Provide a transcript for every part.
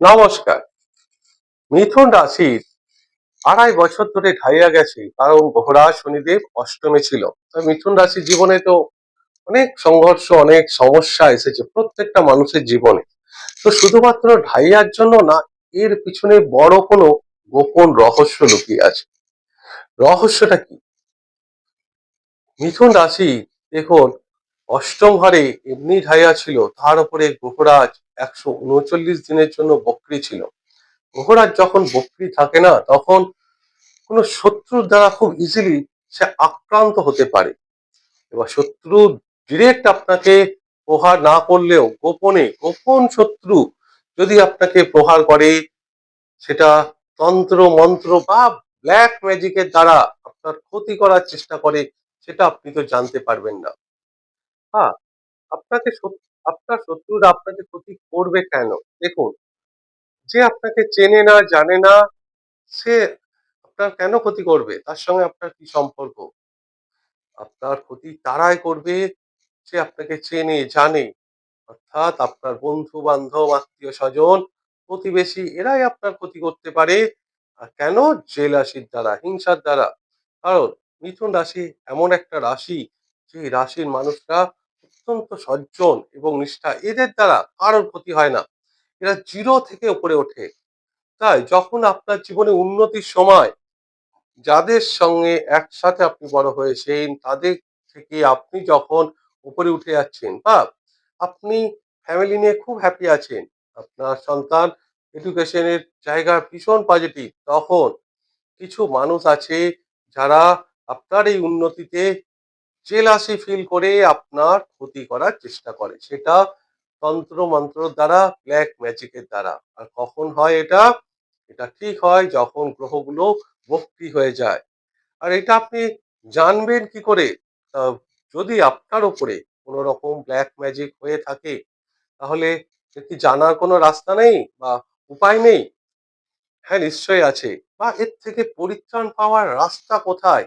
নমস্কার। মিথুন রাশির আড়াই বছর ধরে ঢাইয়া গেছে, কারণ গ্রহরা শনিদেব অষ্টমে ছিল। মিথুন রাশির জীবনে তো অনেক সংঘর্ষ, অনেক সমস্যা এসেছে প্রত্যেকটা মানুষের জীবনে। তো শুধুমাত্র ঢাইয়ার জন্য না, এর পিছনে বড় কোনো গোপন রহস্য লুকিয়ে আছে। রহস্যটা কি? মিথুন রাশি, দেখুন অষ্টম ঘরে এমনি ঢাইয়া ছিল, তার উপরে গ্রহরাজ একশো উনচল্লিশ দিনের জন্য বক্রী ছিল। গ্রহরাজ যখন বক্রী থাকে না, তখন কোনো শত্রুর দ্বারা খুব ইজিলি সে আক্রান্ত হতে পারে। এবার শত্রু ডিরেক্ট আপনাকে প্রহার না করলেও গোপনে, গোপন শত্রু যদি আপনাকে প্রহার করে, সেটা তন্ত্র, মন্ত্র বা ব্ল্যাক ম্যাজিকের দ্বারা আপনার ক্ষতি করার চেষ্টা করে, সেটা আপনি তো জানতে পারবেন না। হ্যাঁ আপনাকে আপনার শত্রুরা আপনাকে ক্ষতি করবে কেন? দেখুন, যে আপনাকে চেনে না, জানে না, সে আপনার কেন ক্ষতি করবে? তার সঙ্গে আপনার কি সম্পর্ক? আপনার ক্ষতি তারাই করবে যে আপনাকে চেনে, জানে। অর্থাৎ আপনার বন্ধু বান্ধব আত্মীয় স্বজন প্রতিবেশী, এরাই আপনার ক্ষতি করতে পারে। আর কেন? জেলাসির দ্বারা, হিংসার দ্বারা। কারণ, মিথুন রাশি এমন একটা রাশি, যে রাশির মানুষরা অত্যন্ত সজ্জন এবং নিষ্ঠা। এদের দ্বারা কারোর ক্ষতি হয় না। এরা জিরো থেকে উপরে ওঠে। তাই যখন আপনার জীবনে উন্নতির সময় যাদের সঙ্গে একসাথে আপনি বড় হয়েছেন, তাদের থেকে আপনি যখন উপরে উঠে যাচ্ছেন, বা আপনি ফ্যামিলি নিয়ে খুব হ্যাপি আছেন, আপনার সন্তান এডুকেশনের জায়গা ভীষণ পজিটিভ তখন কিছু মানুষ আছে যারা আপনার এই উন্নতিতে জেলাসি ফিল করে আপনার ক্ষতি করার চেষ্টা করে। সেটা তন্ত্র মন্ত্র দ্বারা ব্ল্যাক ম্যাজিকের দ্বারা। আর কখন হয় এটা? এটা ঠিক হয় যখন গ্রহগুলো বক্রি হয়ে যায়। আর এটা আপনি জানবেন কি করে? যদি আপনার উপরে কোনো রকম ব্ল্যাক ম্যাজিক হয়ে থাকে, তাহলে কি জানার কোনো রাস্তা নেই বা উপায় নেই? হ্যাঁ নিশ্চয়ই আছে। বা এর থেকে পরিত্রাণ পাওয়ার রাস্তা কোথায়?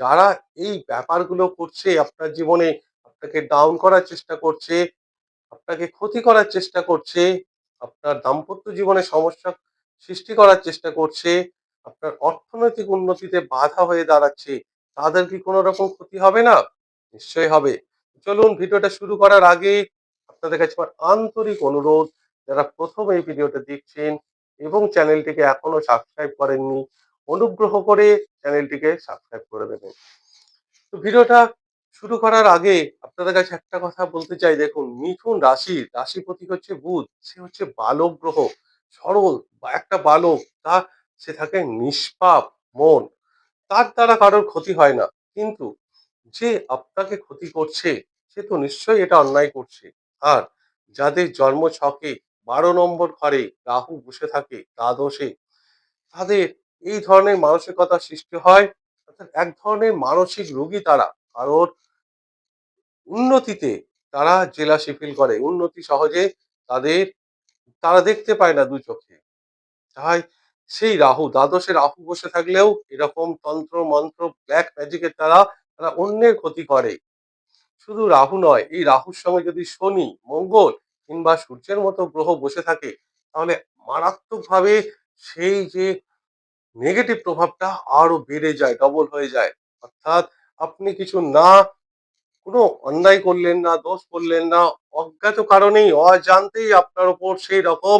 যারা এই ব্যাপারগুলো করছে, আপনার জীবনে আপনাকে ডাউন করার চেষ্টা করছে, আপনাকে ক্ষতি করার চেষ্টা করছে, আপনার দাম্পত্য জীবনে সমস্যা সৃষ্টি করার চেষ্টা করছে, আপনার অর্থনৈতিক উন্নতিতে বাধা হয়ে দাঁড়াচ্ছে, তাদের কি কোনো রকম ক্ষতি হবে না? নিশ্চয়ই হবে। চলুন ভিডিওটা শুরু করার আগে আপনাদের কাছে আমার আন্তরিক অনুরোধ, যারা প্রথম এই ভিডিওটা দেখছেন এবং চ্যানেলটিকে এখনও সাবস্ক্রাইব করেননি অনুগ্রহ করে চ্যানেলটিকে সাবস্ক্রাইব করে দেবেন। তো ভিডিওটা শুরু করার আগে আপনাদের কাছে একটা কথা বলতে চাই। দেখুন, মিথুন রাশি রাশিপতি হচ্ছে বুধ, সে হচ্ছে বালক গ্রহ, সরল বা একটা বালক, তা সে থাকে নিষ্পাপ, মন। তার দ্বারা কারোর ক্ষতি হয় না, কিন্তু যে আপনাকে ক্ষতি করছে, সে তো নিশ্চয়ই এটা অন্যায় করছে। আর যাদের জন্ম ছকে বারো নম্বর ঘরে রাহু বসে থাকে, দ্বাদশে, তাদের এই ধরনের মানসিকতা সৃষ্টি হয়। অর্থাৎ এক ধরনের মানসিক রোগী তারা। কারোর উন্নতিতে তারা জেলাসি ফিল করে। উন্নতি সহজে তাদের, তারা দেখতে পায় না দু চোখে। তাই সেই রাহু দ্বাদশে রাহু বসে থাকলেও এরকম তন্ত্র, মন্ত্র ব্ল্যাক ম্যাজিকের দ্বারা তারা অন্যের ক্ষতি করে। শুধু রাহু নয়, এই রাহুর সঙ্গে যদি শনি, মঙ্গল কিংবা সূর্যের মতো গ্রহ বসে থাকে, তাহলে মারাত্মকভাবে সেই যে নেগেটিভ প্রভাবটা আরও বেড়ে যায় ডবল হয়ে যায়। অর্থাৎ আপনি কিছু না, কোনো অন্যায় করলেন না, দোষ করলেন না, অজ্ঞাত কারণেই, অজান্তেই আপনার উপর সেই রকম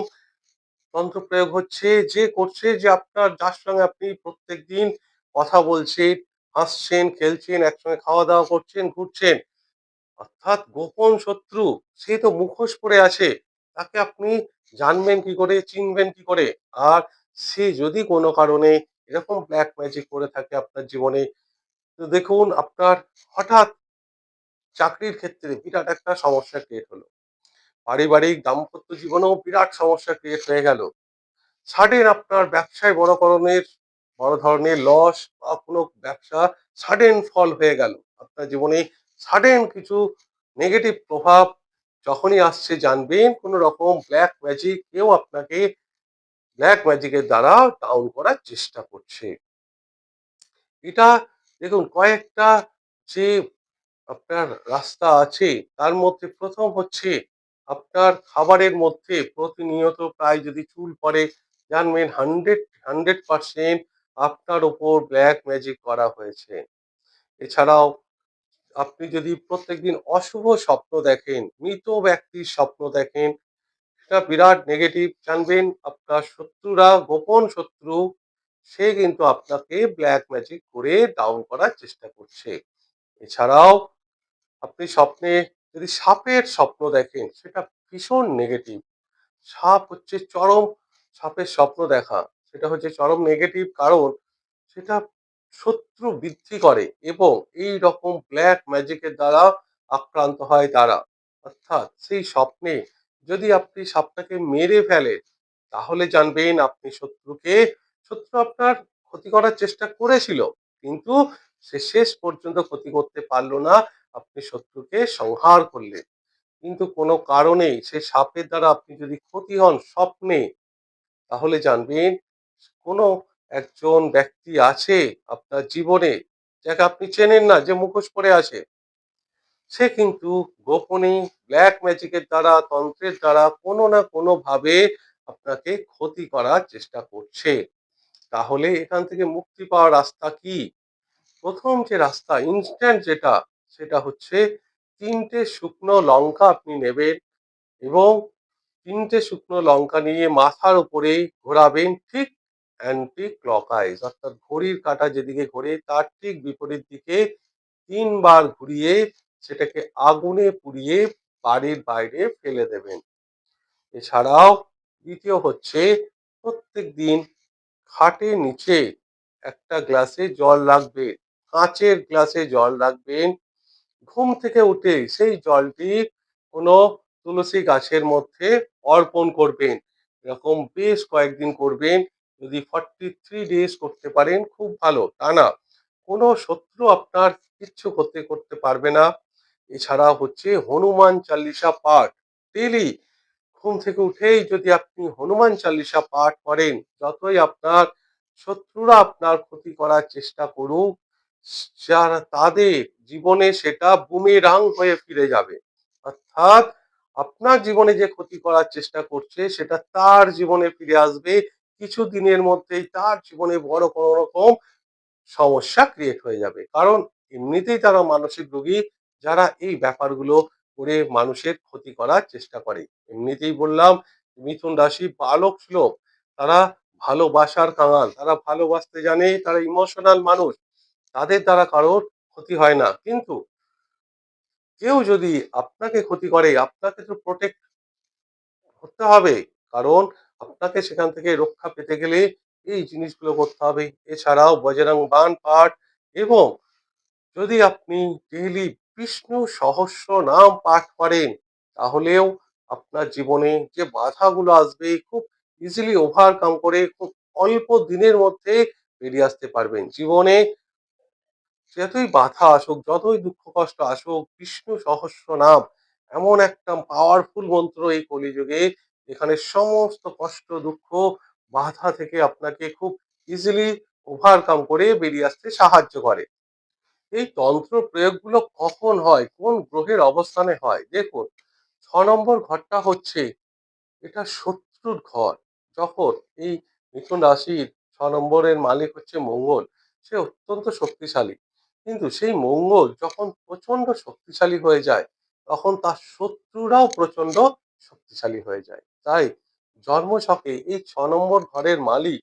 তন্ত্র প্রয়োগ হচ্ছে, যে করছে যে আপনার, যার সঙ্গে আপনি প্রত্যেকদিন কথা বলছেন, হাসছেন, খেলছেন, একসঙ্গে খাওয়া দাওয়া করছেন, ঘুরছেন। অর্থাৎ গোপন শত্রু, সে তো মুখোশ পরে আছে। তাকে আপনি জানবেন কি করে, চিনবেন কি করে? আর সে যদি কোনো কারণে এরকম ব্ল্যাক ম্যাজিক করে থাকে আপনার জীবনে, তো দেখুন আপনার হঠাৎ চাকরির ক্ষেত্রে বিরাট একটা সমস্যা ক্রিয়েট হলো। পারিবারিক দাম্পত্য জীবনেও বিরাট সমস্যা ক্রিয়েট হয়ে গেল। সাডেন আপনার ব্যবসায় বড় ধরনের বড় ধরনের লস বা কোনো ব্যবসা সাডেন ফল হয়ে গেল। আপনার জীবনে সাডেন কিছু নেগেটিভ প্রভাব যখনই আসছে, জানবেন কোনো রকম ব্ল্যাক ম্যাজিক কেউ আপনাকে ব্ল্যাক ম্যাজিকের দ্বারা ডাউন করার চেষ্টা করছে। এটা দেখুন, কয়েকটা যে আপনার রাস্তা আছে, তার মধ্যে প্রথম হচ্ছে আপনার খাবারের মধ্যে প্রতিনিয়ত প্রায় যদি চুল পড়ে, জানবেন হান্ড্রেড হান্ড্রেড পার্সেন্ট আপনার ওপর ব্ল্যাক ম্যাজিক করা হয়েছে। এছাড়াও আপনি যদি প্রত্যেকদিন অশুভ স্বপ্ন দেখেন, মৃত ব্যক্তির স্বপ্ন দেখেন সেটা বিরাট নেগেটিভ জানবেন, আপনার শত্রুরা, গোপন শত্রু, সে কিন্তু আপনাকে ব্ল্যাক ম্যাজিক করে ডাউন করার চেষ্টা করছে। এছাড়াও, আপনি স্বপ্নে, যদি সাপের স্বপ্ন দেখেন, সেটা ভীষণ নেগেটিভ সাপ হচ্ছে চরম সাপের স্বপ্ন দেখা। সেটা হচ্ছে চরম নেগেটিভ কারণ, সেটা শত্রু বৃদ্ধি করে এবং এই রকম ব্ল্যাক ম্যাজিকের দ্বারা আক্রান্ত হয় তারা। অর্থাৎ সেই স্বপ্নে যদি আপনি সাপটাকে মেরে ফেলেন তাহলে জানবেন আপনি শত্রুকে, শত্রু আপনার ক্ষতি করার চেষ্টা করেছিল, কিন্তু সে শেষ পর্যন্ত ক্ষতি করতে পারল না, আপনি শত্রুকে সংহার করলেন। কিন্তু কোনো কারণে সে সাপের দ্বারা আপনি যদি ক্ষতি হন স্বপ্নে, তাহলে জানবেন কোনো একজন ব্যক্তি আছে আপনার জীবনে, যাকে আপনি চেনেন না, যে মুখোশ পরে আছে সে কিন্তু গোপনে ব্ল্যাক ম্যাজিকের দ্বারা, তন্ত্রের দ্বারা কোনো না কোনো ভাবে আপনাকে ক্ষতি করার চেষ্টা করছে। তাহলে এখান থেকে মুক্তি পাওয়ার রাস্তা কি? প্রথম যে রাস্তা ইনস্ট্যান্ট যেটা, সেটা হচ্ছে তিনটে শুকনো লঙ্কা আপনি নেবেন এবং তিনটে শুকনো লঙ্কা নিয়ে মাথার উপরে ঘোরাবেন ঠিক অ্যান্টি ক্লকওয়াইজ অর্থাৎ ঘড়ির কাঁটা যেদিকে ঘোরে তার ঠিক বিপরীত দিকে তিনবার ঘুরিয়ে সেটাকে আগুনে পুড়িয়ে বাড়ির বাইরে ফেলে দেবেন। এছাড়াও দ্বিতীয় হচ্ছে প্রত্যেক দিন খাটের নিচে একটা গ্লাসে জল রাখবে কাঁচের গ্লাসে জল রাখবেন। ঘুম থেকে উঠে সেই জলটি কোনো তুলসী গাছের মধ্যে অর্পণ করবেন। এরকম বেশ কয়েকদিন করবেন, যদি ফর্টি থ্রি ডেজ করতে পারেন খুব ভালো। তা না, কোনো শত্রু আপনার কিচ্ছু করতে করতে পারবে না। এছাড়া হচ্ছে হনুমান চাল্লিশা পাঠ। ডেলি ঘুম থেকে উঠেই যদি আপনি হনুমান চাল্লিশা পাঠ করেন, যতই আপনার শত্রুরা আপনার ক্ষতি করার চেষ্টা করুক, যারা তাদের জীবনে সেটা বুমেরাং হয়ে ফিরে যাবে। অর্থাৎ আপনার জীবনে যে ক্ষতি করার চেষ্টা করছে, সেটা তার জীবনে ফিরে আসবে। কিছু দিনের মধ্যেই তার জীবনে বড় কোনো রকম সমস্যা ক্রিয়েট হয়ে যাবে। কারণ এমনিতেই তারা মানসিক রোগী যারা এই ব্যাপারগুলো করে মানুষের ক্ষতি করার চেষ্টা করে। এমনিতেই বললাম, মিথুন রাশি বালক শ্লোক। তারা ভালোবাসার কাঙাল। তারা ভালোবাসতে জানে তারা ইমোশনাল মানুষ। তাদের দ্বারা কারোর ক্ষতি হয় না। কিন্তু কেউ যদি আপনাকে ক্ষতি করে, আপনাকে তো প্রোটেক্ট করতে হবে। কারণ আপনাকে সেখান থেকে রক্ষা পেতে গেলে এই জিনিসগুলো করতে হবে। এছাড়াও বজরং বান পাঠ এবং যদি আপনি ডেইলি বিষ্ণু সহস্র নাম পাঠ করেন, তাহলেও আপনার জীবনে যে বাধাগুলো আসবে, খুব ইজিলি ওভারকাম করে খুব অল্প দিনের মধ্যে বেরিয়ে আসতে পারবেন। জীবনে যতই বাধা আসুক, যতই দুঃখ কষ্ট আসুক বিষ্ণু সহস্র নাম এমন একটা পাওয়ারফুল মন্ত্র এই কলিযুগে এখানে সমস্ত কষ্ট, দুঃখ, বাধা থেকে আপনাকে খুব ইজিলি ওভারকাম করে বেরিয়ে আসতে সাহায্য করে। এই তন্ত্র প্রয়োগগুলো কখন হয়? কোন গ্রহের অবস্থানে হয়? দেখুন, ছ নম্বর ঘরটা হচ্ছে এটা শত্রুর ঘর। যখন এই মিথুন রাশির ছ নম্বরের মালিক হচ্ছে মঙ্গল, সে অত্যন্ত শক্তিশালী। কিন্তু সেই মঙ্গল যখন প্রচণ্ড শক্তিশালী হয়ে যায়, তখন তার শত্রুরাও প্রচণ্ড শক্তিশালী হয়ে যায়। তাই জন্মছকে এই ছ নম্বর ঘরের মালিক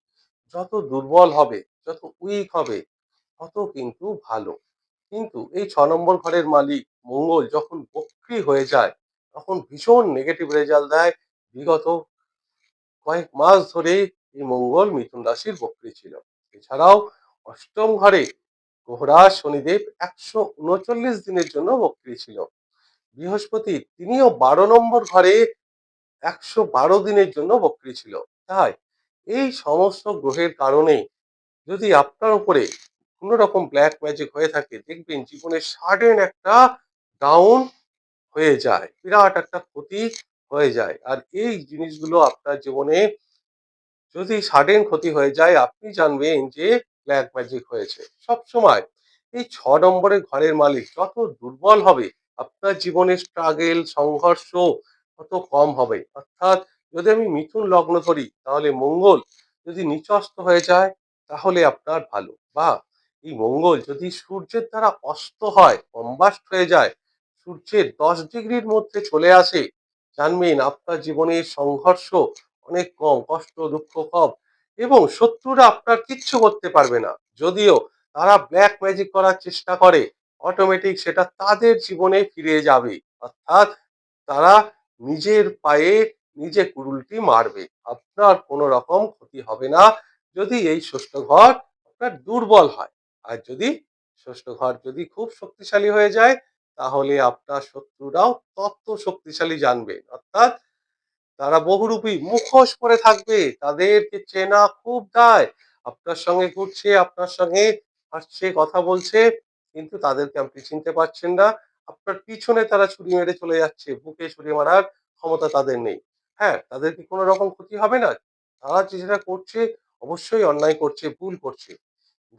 যত দুর্বল হবে, যত উইক হবে, তত কিন্তু ভালো। কিন্তু এই ছ নম্বর ঘরের মালিক মঙ্গল যখন বক্রি হয়ে যায়, তখন ভীষণ নেগেটিভ রেজাল্ট দেয়। বিগত কয়েক মাস ধরে এই মঙ্গল মিথুন রাশির বক্রি ছিল। এছাড়াও অষ্টম ঘরে গোহরা শনিদেব একশো উনচল্লিশ দিনের জন্য বক্রি ছিল। বৃহস্পতি তিনিও বারো নম্বর ঘরে একশো বারো দিনের জন্য বক্রি ছিল। তাই এই সমস্ত গ্রহের কারণে যদি আপনার উপরে কোনো রকম ব্ল্যাক ম্যাজিক হয়ে থাকে, দেখবেন জীবনে সাডেন একটা ডাউন হয়ে যায়, বিরাট একটা ক্ষতি হয়ে যায়। আর এই জিনিসগুলো আপনার জীবনে যদি সাডেন ক্ষতি হয়ে যায়, আপনি জানবেন যে ব্ল্যাক ম্যাজিক হয়েছে। সব সময় এই ছ নম্বরের ঘরের মালিক, যত দুর্বল হবে, আপনার জীবনের স্ট্রাগেল সংঘর্ষ তত কম হবে। অর্থাৎ যদি আমি মিথুন লগ্ন ধরি, তাহলে মঙ্গল যদি নিচস্ত হয়ে যায়, তাহলে আপনার ভালো। বা এই মঙ্গল যদি সূর্যের দ্বারা অস্ত হয় কম্বাস্ট হয়ে যায়, সূর্যের দশ ডিগ্রির মধ্যে চলে আসে, জানবেন আপনার জীবনের সংঘর্ষ অনেক কম, কষ্ট, দুঃখ কম এবং শত্রুরা আপনার কিচ্ছু করতে পারবে না। যদিও তারা ব্ল্যাক ম্যাজিক করার চেষ্টা করে অটোমেটিক সেটা তাদের জীবনে ফিরে যাবে। অর্থাৎ তারা নিজের পায়ে নিজে কুড়ুলটি মারবে। আপনার কোনো রকম ক্ষতি হবে না। যদি এই ষষ্ঠ ঘর আপনার দুর্বল হয় আর যদি ষষ্ঠ ঘর যদি খুব শক্তিশালী হয়ে যায়, তাহলে আপনার শত্রুরাও তত শক্তিশালী জানবে। অর্থাৎ তারা বহুরূপী মুখোশ পরে থাকবে, তাদেরকে চেনা খুব দায় আপনার সঙ্গে ঘুরছে, আপনার সঙ্গে হাসছে, কথা বলছে, কিন্তু তাদেরকে আপনি চিনতে পারছেন না। আপনার পিছনে তারা ছুরি মেরে চলে যাচ্ছে, বুকে ছুরি মারার ক্ষমতা তাদের নেই। হ্যাঁ তাদের কি কোনো রকম ক্ষতি হবে না? তারা যেটা করছে, অবশ্যই অন্যায় করছে, ভুল করছে।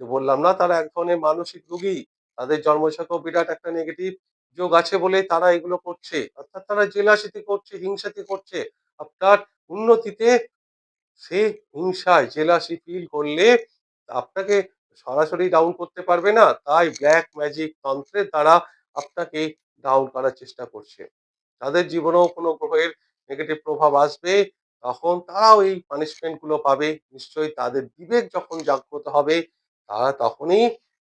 কিন্তু বললাম না, তারা এক ধরনের মানসিক রোগী। তাদের জন্মছকেও বিরাট একটা নেগেটিভ যোগ আছে বলে তারা এগুলো করছে। অর্থাৎ তারা জেলাসিতি করছে, হিংসাতি করছে। আপনার উন্নতিতে সে হিংসায় জেলাসি ফিল করলে আপনাকে সরাসরি ডাউন করতে পারবে না। তাই ব্ল্যাক ম্যাজিক তন্ত্রের দ্বারা আপনাকে ডাউন করার চেষ্টা করছে। তাদের জীবনেও কোনো গ্রহের নেগেটিভ প্রভাব আসবে, তখন তারাও এই পানিশমেন্টগুলো পাবে। নিশ্চয়ই তাদের বিবেক যখন জাগ্রত হবে তারা তখনই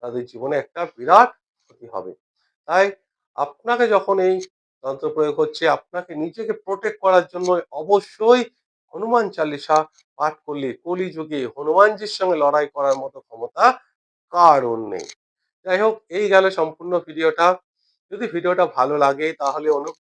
তাদের জীবনে একটা বিরাট ক্ষতি হবে। তাই আপনাকে যখন এই তন্ত্র প্রয়োগ হচ্ছে, আপনাকে নিজেকে প্রোটেক্ট করার জন্য অবশ্যই হনুমান চালিসা পাঠ করলে কলিযুগে হনুমানজির সঙ্গে লড়াই করার মতো ক্ষমতা কারণ নেই। যাই হোক, এই গেল সম্পূর্ণ ভিডিওটা। যদি ভিডিওটা ভালো লাগে, তাহলে অনুগ্রহ